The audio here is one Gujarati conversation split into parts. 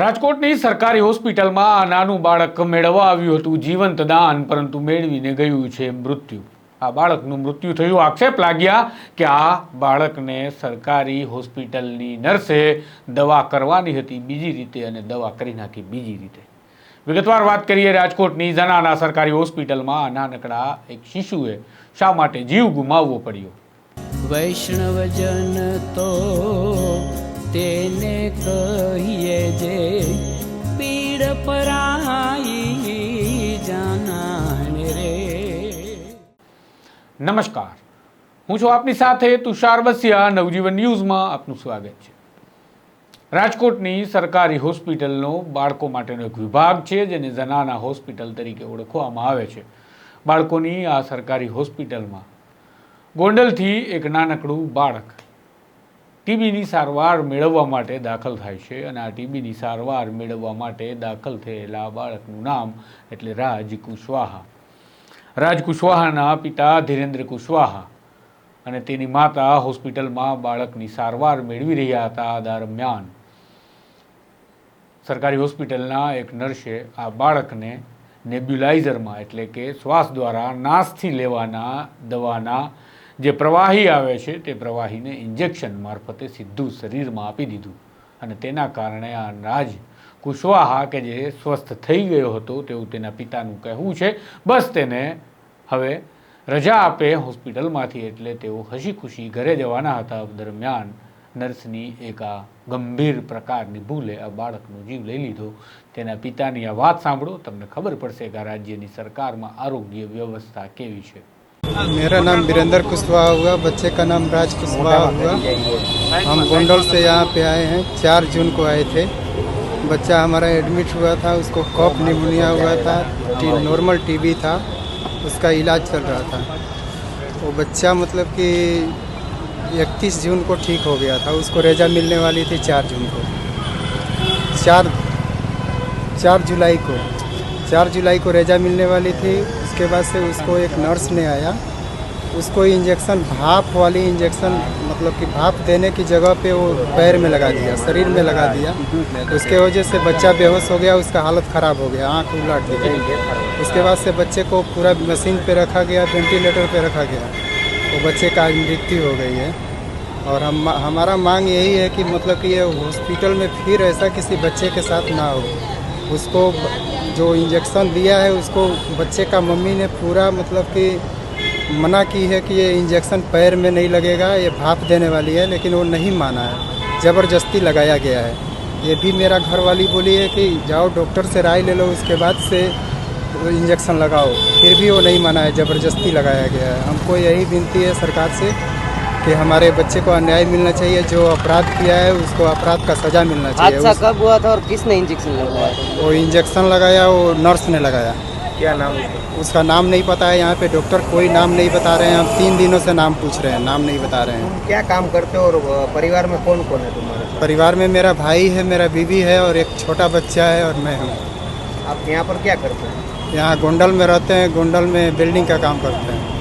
રાજકોટની સરકારી હોસ્પિટલમાં નાનું બાળક મેળવવા આવ્યું હતું, જીવંત દાન, પરંતુ મેળવીને ગયું છે મૃત્યુ. આ બાળકનું મૃત્યુ થયું. આક્ષેપ લાગ્યા કે આ બાળકને સરકારી હોસ્પિટલની નર્સે દવા કરવાની હતી, બીજી રીતે અને દવા કરી નાખી બીજી રીતે. વિગતવાર વાત કરીએ રાજકોટની જનાના સરકારી હોસ્પિટલમાં નાનકડા એક શિશુએ શા માટે જીવ ગુમાવવો પડ્યો? વૈષ્ણવજન તેને કહીએ જે પીડ પરાઈ જાનાને રે. નમસ્કાર. હું છું આપની સાથે તુષાર બસિયા નવજીવન ન્યૂઝમાં આપનું સ્વાગત છે. રાજકોટની સરકારી હોસ્પિટલનો બાળકો માટેનો એક વિભાગ છે, જેને જનાના હોસ્પિટલ તરીકે ઓળખવામાં આવે છે. બાળકોની આ સરકારી હોસ્પિટલમાં ગોંડલથી એક નાનકડું બાળક ટીબીની સારવાર મેળવવા માટે દાખલ થાય છે અને આ ટીબીની સારવાર મેળવવા માટે દાખલ થયેલા બાળકનું નામ એટલે રાજ કુશવાહા. રાજ કુશવાહાના પિતા ધીરેન્દ્ર કુશવાહા અને તેની માતા હોસ્પિટલમાં બાળકની સારવાર મેળવી રહ્યા હતા દરમિયાન. સરકારી હોસ્પિટલના એક નર્સે આ બાળકને નેબ્યુલાઇઝરમાં એટલે કે શ્વાસ દ્વારા નાસથી લેવાના દવાના જે પ્રવાહી આવે છે, તે પ્રવાહીને ઇન્જેક્શન મારફતે સીધું શરીરમાં આપી દીધું. અને તેના કારણે આ રાજ કુશવાહા કે જે સ્વસ્થ થઈ ગયો હતો, તેવું તેના પિતાનું કહેવું છે. બસ તેને હવે રજા આપે હોસ્પિટલમાંથી, એટલે તેઓ હસી ખુશી ઘરે જવાના હતા. દરમિયાન નર્સની એક આ ગંભીર પ્રકારની ભૂલે આ બાળકનો જીવ લઈ લીધો. તેના પિતાની આ વાત સાંભળો, તમને ખબર પડશે કે આ રાજ્યની સરકારમાં આરોગ્ય વ્યવસ્થા કેવી છે. मेरा नाम वीरेंद्र कुशवाहा हुआ बच्चे का नाम राज कुशवाहा हुआ। हम गोंडल से यहाँ पे आए हैं चार जून को आए थे। बच्चा हमारा एडमिट हुआ था उसको कॉफ निमोनिया हुआ था टी, नॉर्मल टीबी था उसका इलाज चल रहा था। वो बच्चा मतलब कि इकतीस जून को ठीक हो गया था उसको रेजा मिलने वाली थी चार जून को। चार चार जुलाई को चार जुलाई को रेजा मिलने वाली थी उसके बाद से उसको एक नर्स ने आया। उसको इंजेक्शन भाप वाली इंजेक्शन मतलब कि भाप देने की जगह पे वो पैर में लगा दिया, शरीर में लगा दिया। उसके वजह से बच्चा बेहोश हो गया, उसका हालत ख़राब हो गया, आँख उलट गई। उसके बाद से बच्चे को पूरा मशीन पे रखा गया वेंटिलेटर पे रखा गया। वो बच्चे का मृत्यु हो गई है। और हम, हमारा मांग यही है कि मतलब कि ये हॉस्पिटल में फिर ऐसा किसी बच्चे के साथ ना हो। उसको जो इंजेक्शन दिया है, उसको बच्चे का मम्मी ने पूरा मतलब कि मना की है कि ये इंजेक्शन पैर में नहीं लगेगा, ये भाप देने वाली है, लेकिन वो नहीं माना है। ज़बरदस्ती लगाया गया है। ये भी मेरा घर वाली बोली है कि जाओ डॉक्टर से राय ले लो, उसके बाद से इंजेक्शन लगाओ। फिर भी वो नहीं माना है, ज़बरदस्ती लगाया गया है। हमको यही विनती है सरकार से कि हमारे बच्चे को अन्याय मिलना चाहिए जो अपराध किया है उसको अपराध का सज़ा मिलना चाहिए। हादसा उस- कब हुआ था और किसने इंजेक्शन लगाया? वो इंजेक्शन लगाया वो नर्स ने लगाया। क्या नाम उसका? उसका नाम नहीं पता है यहाँ पे डॉक्टर कोई नाम नहीं बता रहे हैं हम तीन दिनों से नाम पूछ रहे हैं नाम नहीं बता रहे हैं। क्या काम करते हो और परिवार में कौन कौन है तुम्हारे? परिवार में मेरा भाई है मेरा बीवी है और एक छोटा बच्चा है और मैं हूँ। आप यहाँ पर क्या करते हैं? यहाँ गोंडल में रहते हैं गोंडल में बिल्डिंग का काम करते हैं।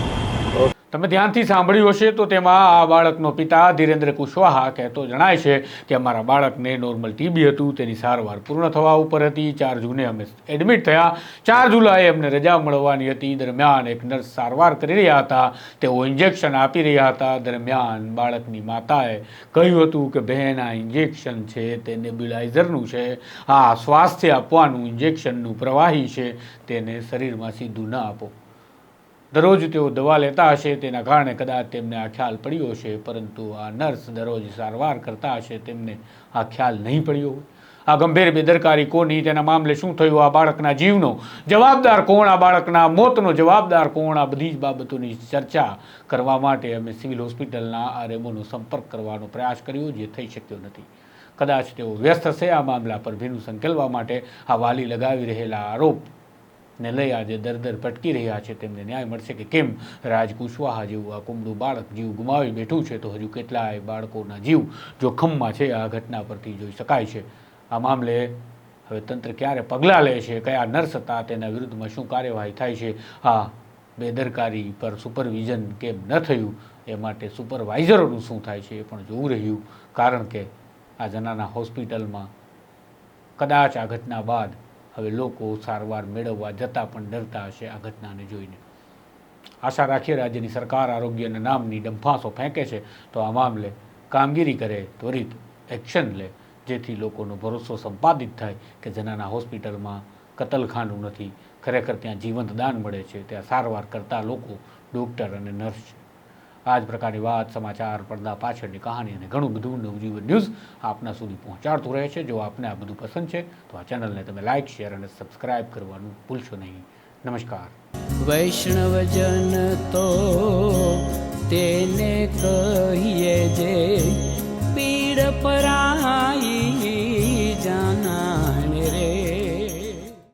તમે ધ્યાનથી સાંભળ્યું હશે તો તેમાં આ બાળકનો પિતા ધીરેન્દ્ર કુશવાહા કહેતો જણાય છે કે અમારા બાળકને નોર્મલ ટીબી હતું, તેની સારવાર પૂર્ણ થવા ઉપર હતી. ચાર જૂને અમે એડમિટ થયા. ચાર જુલાઈએ અમને રજા મળવાની હતી. દરમિયાન એક નર્સ સારવાર કરી રહ્યા હતા. તેઓ ઇન્જેક્શન આપી રહ્યા હતા. દરમિયાન બાળકની માતાએ કહ્યું હતું કે, બહેન, આ ઇન્જેક્શન છે, તે નેબ્યુલાઇઝરનું છે. આ સ્વાસ્થ્ય આપવાનું ઇન્જેક્શનનું પ્રવાહી છે. તેને શરીરમાં સીધું ન આપો. દરરોજ તેઓ દવા લેતા હશે, તેના કારણે કદાચ તેમને આ ખ્યાલ પડ્યો હશે, પરંતુ આ નર્સ દરરોજ સારવાર કરતા હશે, તેમને આ ખ્યાલ નહીં પડ્યો આ ગંભીર બેદરકારી કોની, તેના મામલે શું થયું, આ બાળકના જીવનો જવાબદાર કોણ, આ બાળકના મોતનો જવાબદાર કોણ, આ બધી જ બાબતોની ચર્ચા કરવા માટે અમે સિવિલ હોસ્પિટલના આ રેમોનો સંપર્ક કરવાનો પ્રયાસ કર્યો, જે થઈ શક્યો નથી. કદાચ તેઓ વ્યસ્ત હશે, આ મામલા પર ભીનું સંકેલવા માટે આ વાલી લગાવી રહેલા આરોપ ને લઈ આજે દર દર ભટકી રહ્યા છે. તેમને ન્યાય મળશે કે કેમ? રાજ કુશવાહા જેવું આ કુમડું બાળક જીવ ગુમાવી બેઠું છે તો હજુ કેટલાય બાળકોના જીવ જોખમમાં છે, આ ઘટના પરથી જોઈ શકાય છે. આ મામલે હવે તંત્ર ક્યારે પગલાં લે છે? કયા નર્સ હતા? તેના વિરુદ્ધમાં શું કાર્યવાહી થાય છે? આ બેદરકારી પર સુપરવિઝન કેમ ન થયું? એ માટે સુપરવાઇઝરોનું શું થાય છે એ પણ જોવું રહ્યું. કારણ કે આ જનાના હોસ્પિટલમાં કદાચ આ ઘટના બાદ હવે લોકો સારવાર મેળવવા જતાં પણ ડરતા હશે આ ઘટનાને જોઈને. આશા રાખીએ રાજ્યની સરકાર આરોગ્યના નામની ડંફાસો ફેંકે છે તો આ મામલે કામગીરી કરે, ત્વરિત એક્શન લે, જેથી લોકોનો ભરોસો સંપાદિત થાય કે જનાના હોસ્પિટલમાં કતલખાનું નથી. ખરેખર ત્યાં જીવંત દાન મળે છે, ત્યાં સારવાર કરતા લોકો ડૉક્ટર અને નર્સ છે. આ જ પ્રકારની વાત, સમાચાર, પડદા પાછળની કહાની અને ઘણું બધું નવજીવન ન્યૂઝ આપના સુધી પહોંચાડતું રહે છે. જો આપને આ બધું પસંદ છે, તો આ ચેનલને તમે લાઇક શેર અને સબસ્ક્રાઇબ કરવાનું ભૂલશો નહીં. નમસ્કાર. વૈષ્ણવજન તો તેને કહીએ જે